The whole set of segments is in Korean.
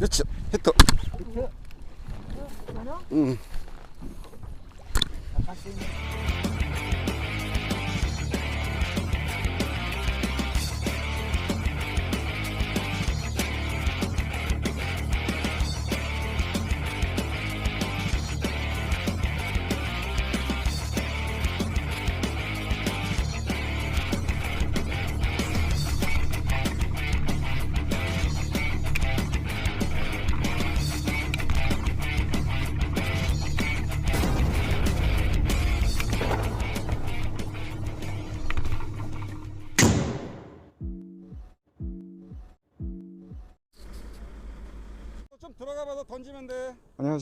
그렇지 히트 응좀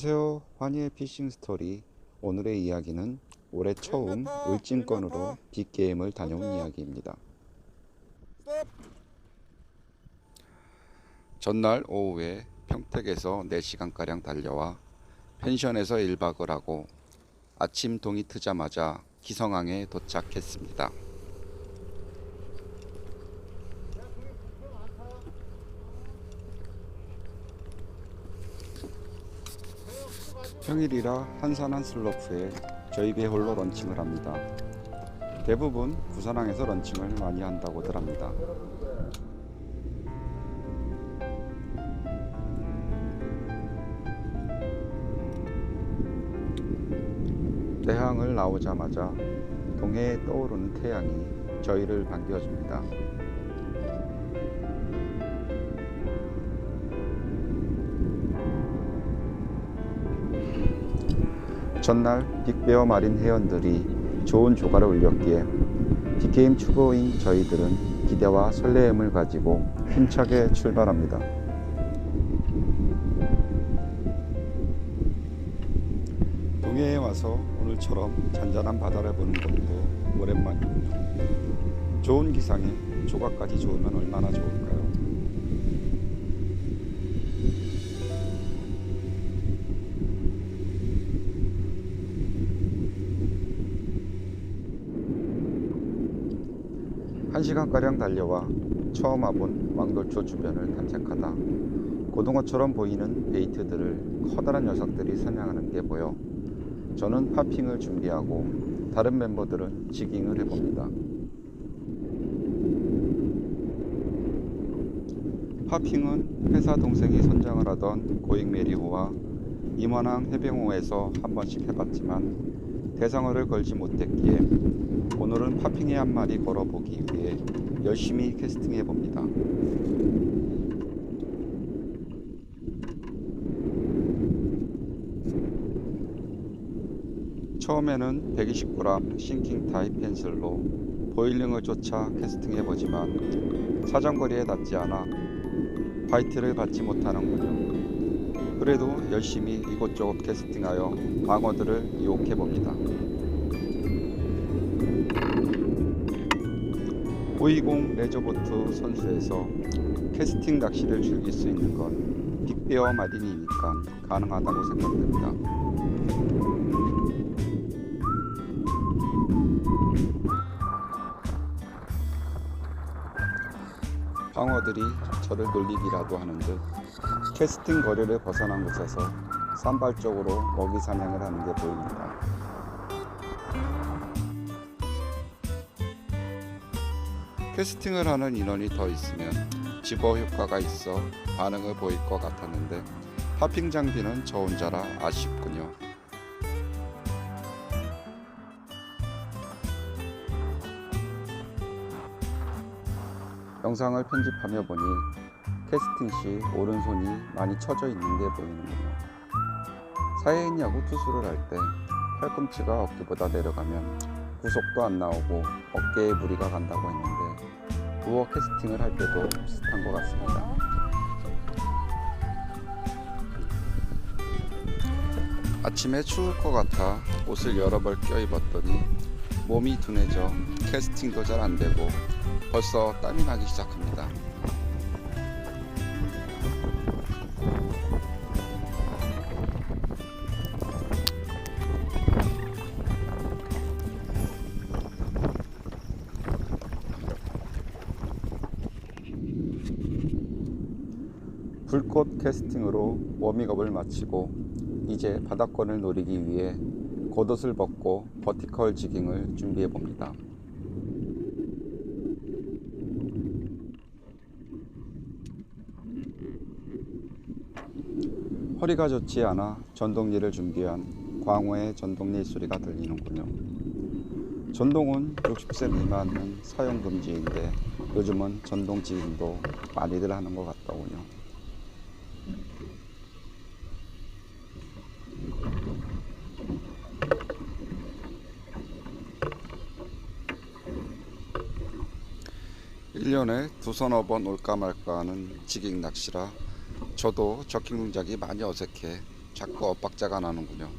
안녕하세요. 환희의 피싱 스토리. 오늘의 이야기는 올해 처음 울진권으로 빅게임을 다녀온 이야기입니다. 전날 오후에 평택에서 4시간가량 달려와 펜션에서 1박을 하고 아침 동이 트자마자 기성항에 도착했습니다. 평일이라 한산 한 슬로프에 저희 배 홀로 런칭을 합니다. 대부분 부산항에서 런칭을 많이 한다고들 합니다. 대항을 나오자마자 동해에 떠오르는 태양이 저희를 반겨줍니다. 전날 빅베어 마린 회원들이 좋은 조가를 올렸기에 빅게임 추구인 저희들은 기대와 설레임을 가지고 힘차게 출발합니다. 동해에 와서 오늘처럼 잔잔한 바다를 보는 것도 오랜만이군요. 좋은 기상에 조각까지 좋으면 얼마나 좋을까요? 한 시간가량 달려와 처음 와본 왕돌초 주변을 탐색하다 고등어처럼 보이는 베이트들을 커다란 녀석들이 사냥하는 게 보여 저는 파핑을 준비하고 다른 멤버들은 지깅을 해봅니다. 파핑은 회사 동생이 선장을 하던 고익 메리호와 임원항 해병호에서 한 번씩 해봤지만 대상어를 걸지 못했기에 오늘은 파핑에 한 마리 걸어보기 위해 열심히 캐스팅해 봅니다. 처음에는 120g 싱킹 타입 펜슬로 보일링을 쫓아 캐스팅해 보지만 사정거리에 닿지 않아 바이트를 받지 못하는군요. 그래도 열심히 이곳저곳 캐스팅하여 방어들을 유혹해 봅니다. 520 레저보트 선수에서 캐스팅 낚시를 즐길 수 있는 건 빅베어 마린이니까 가능하다고 생각됩니다. 방어들이 저를 놀리기라도 하는 듯 캐스팅 거리를 벗어난 곳에서 산발적으로 먹이 사냥을 하는 게 보입니다. 캐스팅을 하는 인원이 더 있으면 집어 효과가 있어 반응을 보일 것 같았는데 파핑 장비는 저 혼자라 아쉽군요. 영상을 편집하며 보니 캐스팅 시 오른손이 많이 처져 있는 게 보이는군요. 사회인 야구 투수를 할 때 팔꿈치가 어깨보다 내려가면 구속도 안 나오고 어깨에 무리가 간다고 했는데 부어 캐스팅을 할 때도 비슷한 것 같습니다. 아침에 추울 것 같아 옷을 여러 벌 껴입었더니 몸이 둔해져 캐스팅도 잘 안 되고 벌써 땀이 나기 시작합니다. 캐스팅으로 워밍업을 마치고 이제 바닥권을 노리기 위해 겉옷을 벗고 버티컬 지깅을 준비해 봅니다. 허리가 좋지 않아 전동리를 준비한 광호의 전동리 소리가 들리는군요. 전동은 60세 미만은 사용 금지인데 요즘은 전동 지깅도 많이들 하는 것 같더군요. 일년에 두 서너 번 올까 말까 하는 지깅 낚시라 저도 적킹 동작이 많이 어색해 자꾸 엇박자가 나는군요.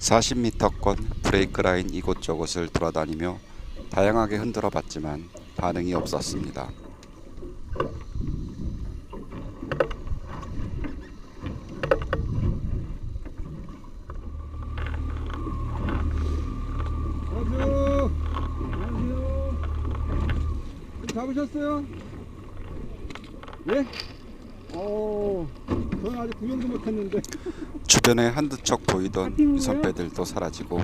40m권 브레이크 라인 이곳저곳을 돌아다니며 다양하게 흔들어 봤지만 반응이 없었습니다. 안녕하세요. 안녕하세요. 잡으셨어요? 예? 어, 저는 아직 구경도 못했는데. 주변에 한두 척 보이던 유선 배들도 사라지고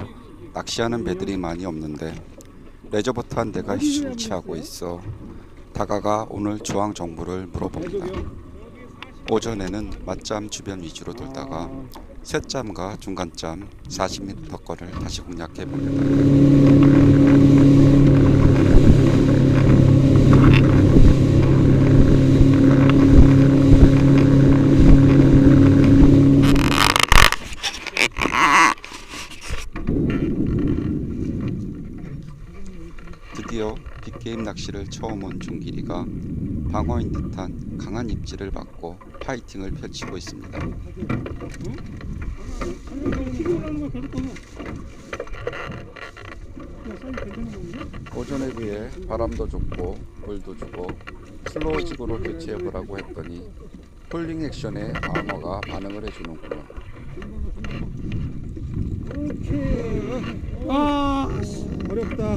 낚시하는 배들이 많이 없는데 레저보트 한 대가 휴식을 취하고 있어 다가가 오늘 조항 정보를 물어봅니다. 오전에는 맞잠 주변 위주로 돌다가 셋잠과 중간잠 40m 거를 다시 공략해 봅니다. 드디어 빅게임 낚시를 처음 온 중길이가 방어인 듯한 강한 입질을 받고 파이팅을 펼치고 있습니다. 오전에 비해 바람도 좋고 물도 주고 슬로우직으로 교체해보라고 했더니 폴링 액션에 방어가 반응을 해주는군요. 오케이. 아, 어렵다.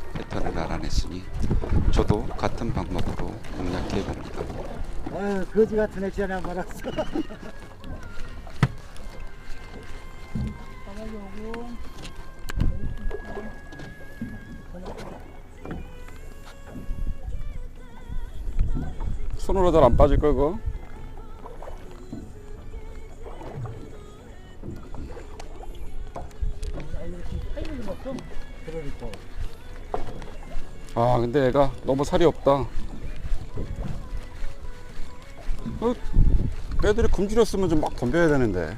알아냈으니 저도 같은 방법으로 공략해 봅니다. 아유, 거지 같은 액션이 한번 왔어. 손으로 잘 안 빠질 거 그거? 근데 애가 너무 살이 없다. 어, 애들이 굶주렸으면 좀 막 덤벼야 되는데.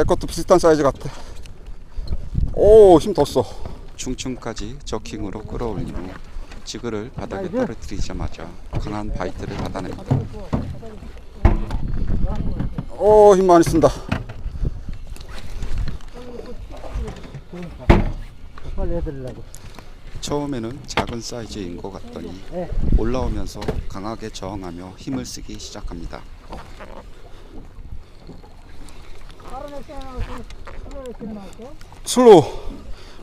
내 것도 비슷한 사이즈 같아. 오, 힘더 써. 중층까지 저킹으로 끌어올린 후 지그를 바닥에 떨어뜨리자마자 강한 바이트를 받아냅니다. 오, 힘 많이 쓴다. 처음에는 작은 사이즈인 것 같더니 네. 올라오면서 강하게 저항하며 힘을 쓰기 시작합니다. 슬로우.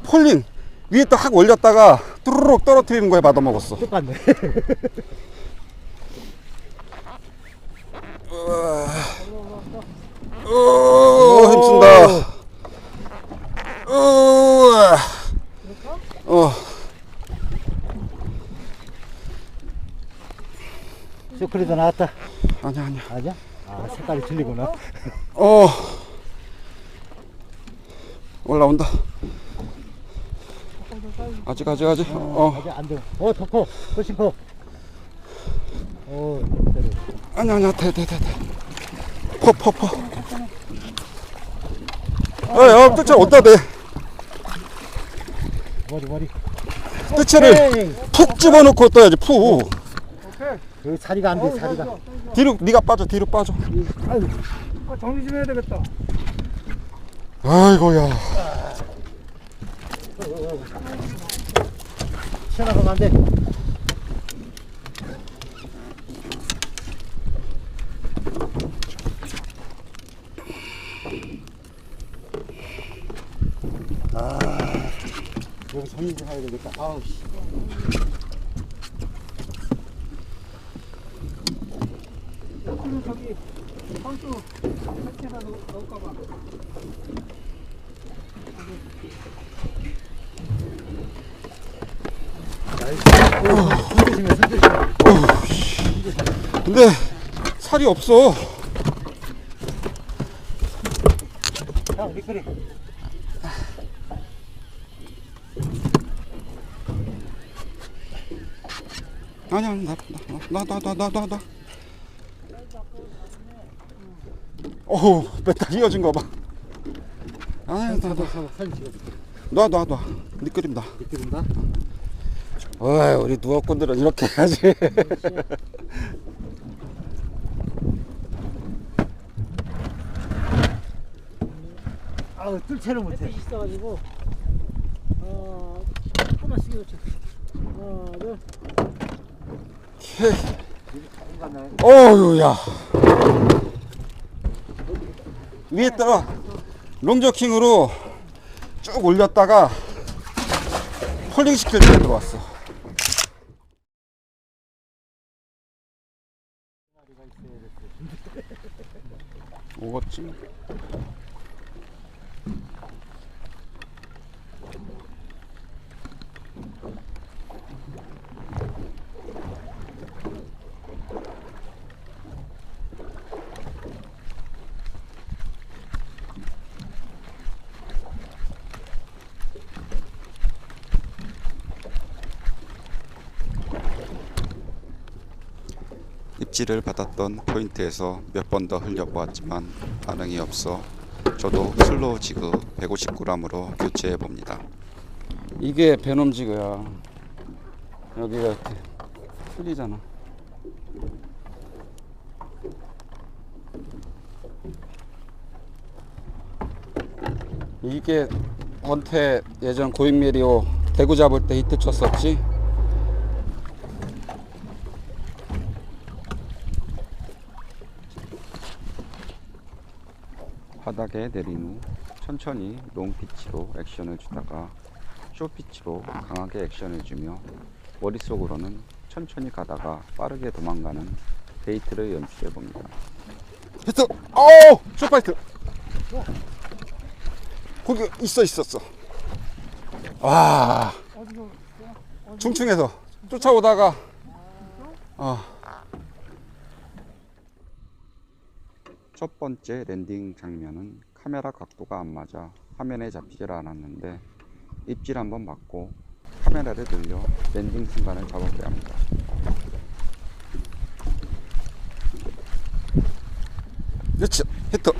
폴링. 위에 딱 올렸다가 뚜루룩 떨어뜨리는 거에 받아먹었어. 똑같네. 오 힘쓴다. 어. 쇼크리도 나왔다. 아니야 아니야. 아니야? 아 색깔이 틀리구나. 아직 아직 아직 어. 아직 안 돼. 어, 더 커. 훨씬 커. 어, 그래. 아니야 아니야. 돼돼돼돼. 퍼퍼퍼. 어어 뜰채 어디다 대? 머리, 머리. 에이, 푹 집어넣고 떠야지 푹 여기 자리가 안 돼, 자리가. 뒤로 네가 빠져 뒤로 빠져. 아유, 정리 좀 해야 되겠다. 아이고야 튀어나가면 안 돼. 아, 여기 정리 좀 해야 되겠다. 아우, 씨. 저기 선수 설치해서 넣을까봐. 손 조심해, 손 조심해. 근데 살이 없어 형, 미끄리. 아니야 나 나 나 나 나 나 나 어우 배탈 이어진 거 봐 아유 사도 사도 사진 찍어줄게. 나나놔 미끄림다 미끄린다. 어이 우리 누워꾼들은 이렇게 해야지 아우, 뜰채를 못해. 있어가지고. 어, 조금만 쓰기 좋지. 하나, 둘. 어유야 위에 따라 롱저킹으로 쭉 올렸다가 폴링 시킬 때 들어왔어 오겠지 입질을 받았던 포인트에서 몇 번 더 흘려보았지만 반응이 없어 저도 슬로우 지그 150g으로 교체해 봅니다. 이게 베놈 지그야. 여기가 이렇게 틀리잖아. 이게 원태 예전 고인메리오 대구 잡을 때 히트 쳤었지 바닥에 내린 후 천천히 롱 피치로 액션을 주다가 쇼 피치로 강하게 액션을 주며 머릿속으로는 천천히 가다가 빠르게 도망가는 데이트를 연출해 봅니다. 히트 어우 쇼파이트! 거기 있어 있었어. 와. 중층에서 쫓아오다가 어 첫 번째 랜딩 장면은 카메라 각도가 안 맞아 화면에 잡히질 않았는데 입질 한번 맞고 카메라를 돌려 랜딩 순간을 잡아보야 합니다. 그렇지 히트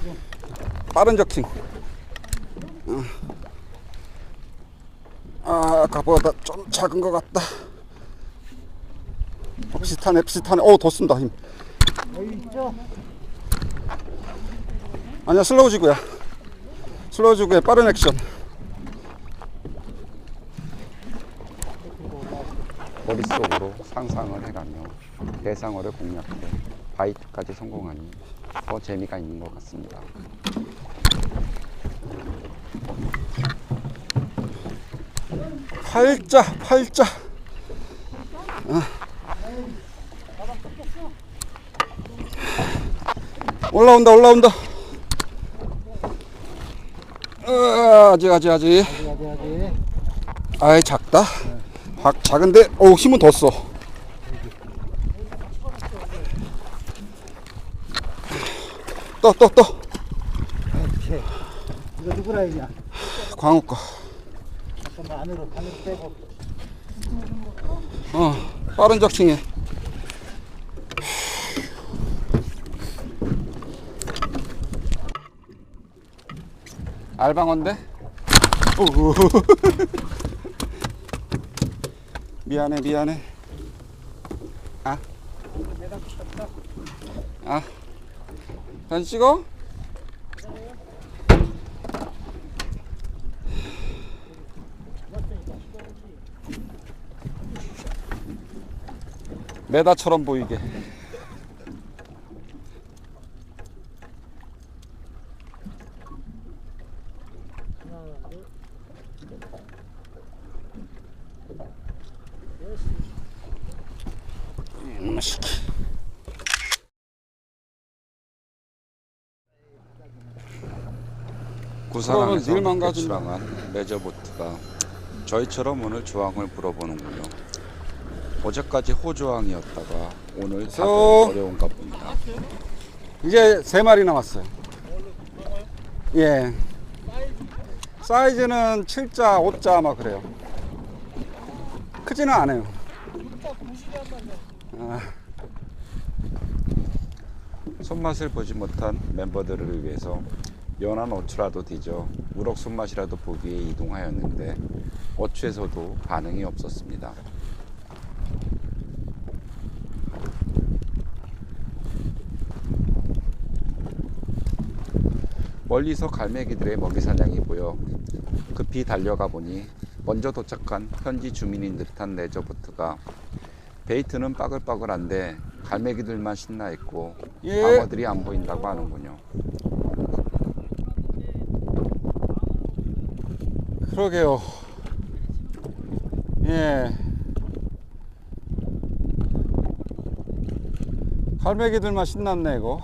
중. 빠른 어. 아 아까보다 좀 작은 것 같다 어, 비슷하네 비슷하네 어더 쓴다 힘 여기 있죠? 아니야 슬로우 지구야 슬로우 지구의 빠른 액션 머릿속으로 상상을 해가며 대상어를 공략해 바이트까지 성공하니 더 재미가 있는 것 같습니다. 팔자 팔자 어. 올라온다 올라온다 어, 아직 아직 아직. 아이 작다. 확 작은데 어 힘은 더 써. 떠 떠 떠. 오케이. 이거 누구라 했냐? 광우 거. 잠깐만 안으로 안으로 빼고. 어 빠른 적층에. 알방어인데? 미안해 미안해. 아. 아. 사진 찍어? 메다처럼 보이게. 이놈의 새끼. 구상항에 서 그러면 일 망가진다. 레저보트가 저희처럼 오늘 조항을 물어보는군요. 어제까지 호조항이었다가 오늘 다들 저- 어려운가 봅니다. 이제 세 마리 남았어요. 예. 사이즈는 7자, 5자 아마 그래요. 크지는 않아요. 아, 손맛을 보지 못한 멤버들을 위해서 연한 어추라도 뒤져 우럭 손맛이라도 보기 위해 이동하였는데 어추에서도 반응이 없었습니다. 멀리서 갈매기들의 먹이 사냥이 보여 급히 달려가 보니 먼저 도착한 현지 주민인 듯한 레저보트가 베이트는 빠글빠글한데 갈매기들만 신나 있고 예. 방어들이 안 보인다고 하는군요. 그러게요. 예. 갈매기들만 신났네, 이거.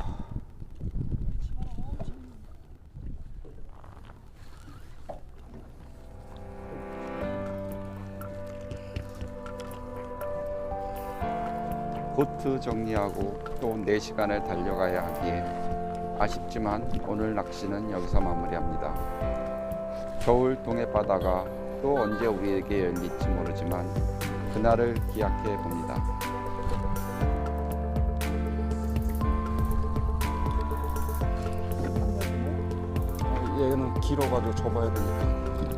보트 정리하고 또 4시간을 달려가야 하기에 아쉽지만 오늘 낚시는 여기서 마무리합니다. 겨울 동해바다가 또 언제 우리에게 열릴지 모르지만 그날을 기약해 봅니다. 얘는 길어가지고 접어야 되니까.